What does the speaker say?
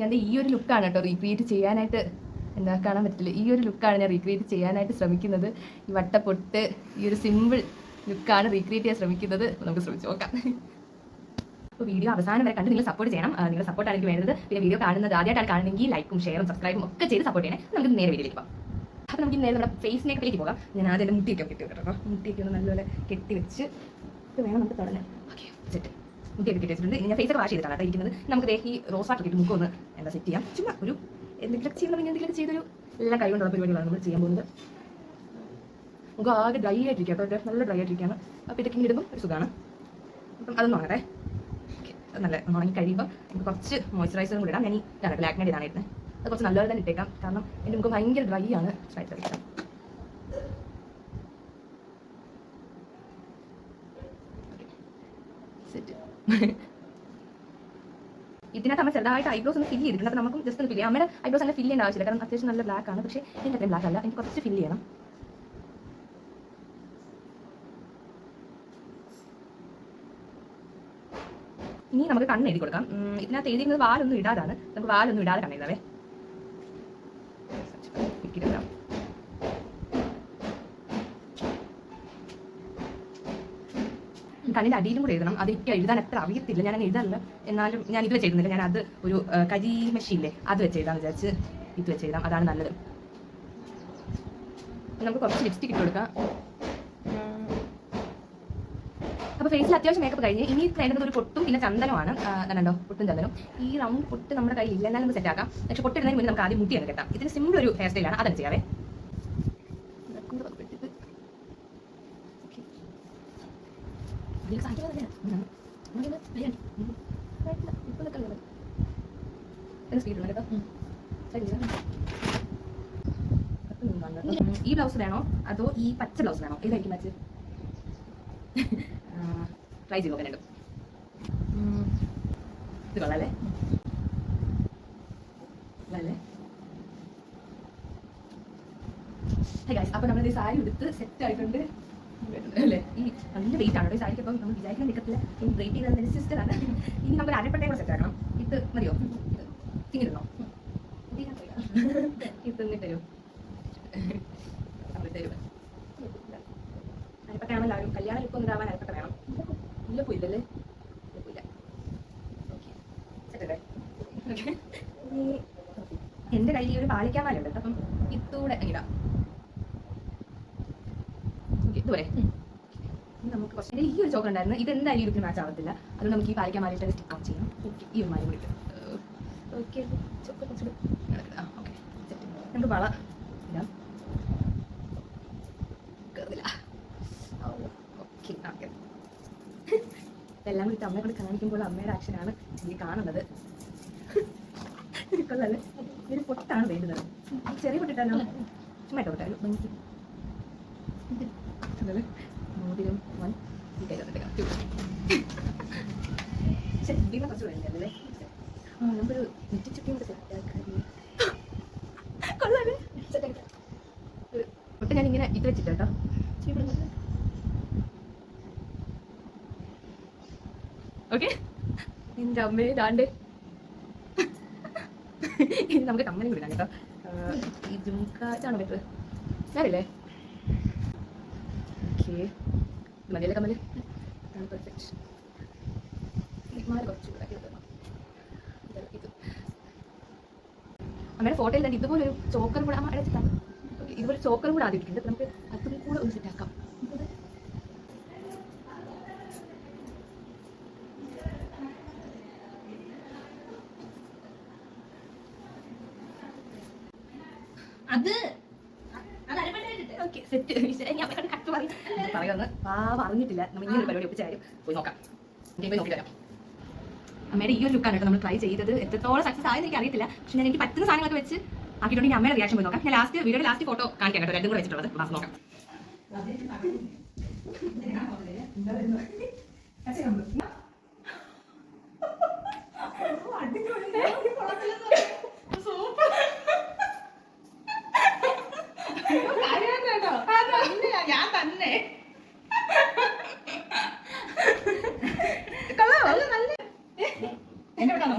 ഞാൻ ഈ ഒരു ലുക്കാണ് കേട്ടോ റീക്രിയേറ്റ് ചെയ്യാനായിട്ട് എന്താ കാണാൻ പറ്റില്ല. ഈ ഒരു ലുക്കാണ് ഞാൻ റീക്രിയേറ്റ് ചെയ്യാനായിട്ട് ശ്രമിക്കുന്നത്. ഈ വട്ടപ്പൊട്ട് ഈ ഒരു സിമ്പിൾ ലുക്കാണ് റീക്രിയേറ്റ് ചെയ്യാൻ ശ്രമിക്കുന്നത്. നമുക്ക് ശ്രമിച്ചു നോക്കാം. അപ്പോൾ വീഡിയോ അവസാനം വരെ കണ്ട് നിങ്ങൾ സപ്പോർട്ട് ചെയ്യണം. നിങ്ങളുടെ സപ്പോർട്ടാണ് എനിക്ക് വേണ്ടത്. പിന്നെ വീഡിയോ കാണുന്നത് ആദ്യമായിട്ടാണ് കാണുന്നെങ്കിൽ ലൈക്കും ഷെയറും സബ്സ്ക്രൈബും ഒക്കെ ചെയ്ത് സപ്പോർട്ട് ചെയ്യണേ. നമുക്ക് നേരെ വീഡിയോയിലേക്ക് പോകാം. അപ്പോൾ നമുക്ക് നേരെ നമ്മുടെ ഫേസ് മേക്കപ്പിലേക്ക് പോകാം. ഞാൻ ആദ്യം മുട്ടിയൊക്കെ കെട്ടി വെക്കട്ടോ മുട്ടിയൊക്കെ ഒന്ന് നല്ലപോലെ കെട്ടി വെച്ച് ഇത് വേണം നമുക്ക് തുടങ്ങാം ഓക്കെ സെറ്റ് മുട്ടിയൊക്കെ കെട്ടി വെച്ചിട്ടുണ്ട് ഇനി ഞാൻ ഫേസ് ഒക്കെ വാഷ് ചെയ്തിട്ടാണ് കേട്ടോ ഇരിക്കുന്നത്. നമുക്ക് ഈ റോസ് വാട്ടർ ഇട്ട് മുഖം ഒന്ന് എന്താ സെറ്റ് ചെയ്യാം. ചുമ്മാ ഒരു എന്തെങ്കിലും ചെയ്യണം എന്തെങ്കിലും ചെയ്തൊരു എല്ലാ കൈ കൊണ്ടുള്ള പരിപാടികളാണ് നമ്മൾ ചെയ്യാൻ പോകുന്നത്. മുഖം ആകെ ഡ്രൈ ആയിട്ടിരിക്കാം കേട്ടോ. നല്ല ഡ്രൈ ആയിട്ടിരിക്കുകയാണ്. അപ്പോൾ ഇതൊക്കെ ഇടുമ്പോൾ ഒരു സുഖമാണ് അപ്പം അതൊന്നും ആകട്ടെ നല്ല ഉണങ്ങി കഴിയുമ്പോൾ നമുക്ക് കുറച്ച് മോയ്സ്ചറൈസറും കൂടി ഇടാം. ഞാൻ ഈ ഇതാണ് ബ്ലാക്ക് ഇതാണ് ഇടുന്നത്. അത് കുറച്ച് നല്ലപോലെ തന്നെ ഇട്ടേക്കാം. കാരണം എന്റെ മുഖം ഭയങ്കര ഡ്രൈ ആണ്. സ്ട്രൈറ്റ് ഇടാം. സെറ്റ് ഇതിനകത്ത് നമ്മൾ ചെറുതായിട്ട് ഐബ്രോസ് ഒന്ന് ഫില്ല് ചെയ്തിട്ടുണ്ട്. അപ്പോൾ നമുക്കും ജസ്റ്റ് ഒന്ന് ഫില്ല് ചെയ്യാം. അമ്മയുടെ ഐബ്രോസ് അങ്ങനെ ഫില്ല് ചെയ്യേണ്ട ആവശ്യമില്ല. കാരണം അത്യാവശ്യം നല്ല ബ്ലാക്ക് ആണ്. പക്ഷേ എന്റെ അത്രയും ബ്ലാക്ക് അല്ല. എനിക്ക് കുറച്ച് ഫില്ല് ചെയ്യണം. ഇനി നമുക്ക് കണ്ണ് എഴുതി കൊടുക്കാം. ഇതിനകത്ത് എഴുതിയിരുന്നത് വാലൊന്നും ഇടാതാണ്. നമുക്ക് വാലൊന്നും ഇടാതെ കണ്ണ് കണ്ണിന്റെ അടിയിലും കൂടെ എഴുതണം. അത് എനിക്ക് എഴുതാൻ അത്ര അറിയത്തില്ല. ഞാൻ എഴുതാറില്ല എന്നാലും ഞാൻ ഇത് വെച്ച് എഴുതുന്നില്ല ഞാൻ അത് ഒരു കരി മെഷീനില്ലേ അത് വെച്ച് എഴുതാന്ന് വിചാരിച്ച് ഇത് വെച്ച് എഴുതാം അതാണ് നല്ലത്. നമുക്ക് കുറച്ച് ലിപ്സ്റ്റിക് ഇട്ട് കൊടുക്കാം. അപ്പോൾ ഫേസിൽ അത്യാവശ്യം മേക്കപ്പ് കഴിഞ്ഞ് ഇനി വേണ്ടത് ഒരു പൊട്ടും പിന്നെ ചന്ദനമാണ് കണ്ടോ? പൊട്ടും ചന്ദനം ഈ റൗണ്ട് പൊട്ട് നമ്മുടെ കയ്യിൽ ഇല്ല എന്നാലും സെറ്റ് ആക്കാം. പക്ഷെ പൊട്ടിടുന്നതിന് മുന്നേ നമുക്ക് ആദ്യം മുട്ടി എന്ന് കെട്ടാം. ഇതിന് സിമ്പിൾ ഒരു ഹെയർ സ്റ്റൈലാണ് അതാണ് ചെയ്യാവേ സ്പീഡ് കേട്ടോ ഈ ബ്ലൗസ് വേണോ? അതോ ഈ പച്ച ബ്ലൗസ് വേണോ? ഏതായിരിക്കും മാച്ച് ട്രൈ ചെയ്ത് നോക്കാൻ രണ്ടും. ഇത് കൊള്ളാം അല്ലേ? അപ്പൊ നമ്മളിത് സാരി എടുത്ത് സെറ്റ് ആയിട്ടുണ്ട്. അല്ലേ? ഈ നല്ല വെയിറ്റ് ആണ്. സാരിക്ക് അപ്പം നമ്മൾ വിചാരിക്കാൻ നിൽക്കത്തില്ല വെയിറ്റ് ചെയ്യുന്നത് സിസ്റ്റർ ആണ്. ഇനി ഒരു അരപ്പട്ടയും കൂടെ സെറ്റ് ആക്കണം. ഇത് മതിയോ? തിങ്ങിരുന്നോ ഇത് നമ്മൾ അരപ്പട്ടയാണല്ലോ കല്യാണ ലുക്ക് ഒന്നും ഇതാവാൻ അരപ്പട്ട വേണം. ഇല്ല പോയില്ലല്ലേ? പോയില്ല. കയ്യിൽ ഒരു പാലിക്കാൻ പാലുണ്ട് അപ്പം ഇത്തൂടെ ഇടാം. ഇതുവരെ. നമുക്ക് കുറച്ച് ഈ ഒരു ചോക്കർ ഉണ്ടായിരുന്നു. ഇത് എന്തായാലും ഈ മാച്ച് ആവത്തില്ല. അതുകൊണ്ട് നമുക്ക് ഈ പാലിക്കാൻ മാറി സ്റ്റിക്ക് ഔട്ട് ചെയ്യാം. ഈ ഒരു മാല കൂടി ഓക്കെ ചോക്കർ കുറച്ചുകൂടി ആ ഓക്കെ നമുക്ക് വള ഇടാം. കേറില്ല ഓക്കെ ഓക്കെ എല്ലാം കൂടി അമ്മയെ കൂടി കാണിക്കുമ്പോൾ അമ്മയുടെ ആക്ഷനാണ് ഈ കാണുന്നത്. കൊള്ളാല്ലേ ഒരു പൊട്ടാണ് വേണ്ടത് ചെറിയ പൊട്ടിട്ടാലോ? ചുമ്മാ ഇട്ടോ ഭംഗിക്ക്. അതല്ലേ മോതിരം വൺ ഇങ്ങനെ ഇത് വെച്ചിട്ട് കേട്ടോ ഓക്കെ എന്റെ അമ്മയെ ദാണ്ട്. ഇനി നമുക്ക് കമ്മലും കൂടി കേട്ടോ. ഈ ജുംക്ക ഇതാണോ പറ്റുന്നത് ഞാനില്ലേ ഓക്കെ മതിയല്ലേ. ഇത്. അമ്മയുടെ ഫോട്ടോയിൽ തന്നെ ഇതുപോലൊരു ചോക്കർ കൂടെ അമ്മ ഇതുപോലെ ചോക്കർ കൂടെ ആദ്യം നമുക്ക് അതും കൂടെ ഒന്ന് സെറ്റ് ആക്കാം. അത് അമ്മയോട് ഈ ഒരു ലുക്കാണ് കേട്ടോ നമ്മൾ ട്രൈ ചെയ്തത്. എത്രത്തോളം സക്സസ് ആയെന്ന് എനിക്ക് അറിയത്തില്ല. പക്ഷെ ഞാൻ എനിക്ക് പറ്റുന്ന സാധനങ്ങളൊക്കെ വെച്ച് ആക്കിയിട്ടുണ്ടെങ്കിൽ അമ്മയുടെ റിയാക്ഷൻ പോയി നോക്കാം. ഞാൻ ലാസ്റ്റ് വീഡിയോയുടെ ലാസ്റ്റ് ഫോട്ടോ കാണിക്കാം കേട്ടോ. രണ്ടും കൂടെ വെച്ചിട്ടുള്ളത്. വാ നോക്കാം. ഞാൻ തന്നെ. കളോ നല്ല എന്നെ വിടാണോ